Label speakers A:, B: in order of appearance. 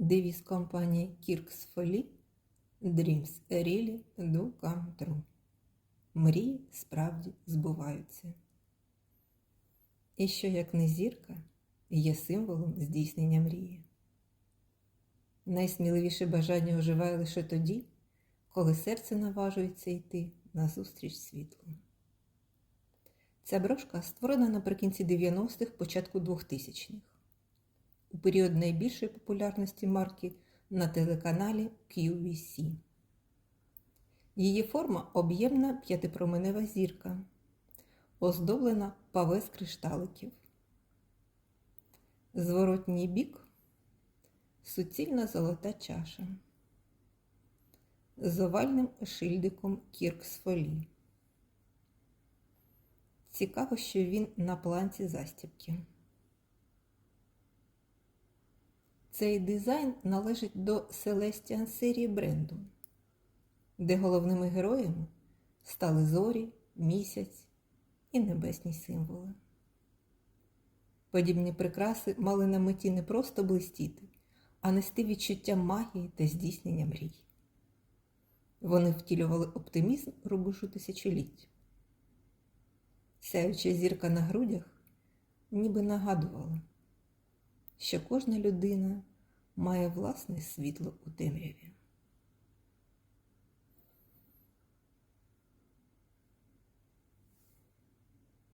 A: Девіз компанії Kirks Folly Dreams really do come true. Мрії справді збуваються. І що як не зірка є символом здійснення мрії. Найсміливіше бажання оживає лише тоді, коли серце наважується йти назустріч світлу. Ця брошка створена наприкінці 90-х, початку 2000-х, у період найбільшої популярності марки на телеканалі QVC. Її форма об'ємна п'ятипроменева зірка, оздоблена паве кришталиків. Зворотній бік суцільна золота чаша з овальним шильдиком Кірксфолі. Цікаво, що він на планці застібки. Цей дизайн належить до Celestian серії бренду, де головними героями стали зорі, місяць і небесні символи. Подібні прикраси мали на меті не просто блистіти, а нести відчуття магії та здійснення мрій. Вони втілювали оптимізм рубежу тисячоліть. Сяюча зірка на грудях ніби нагадувала, що кожна людина має власне світло у темряві.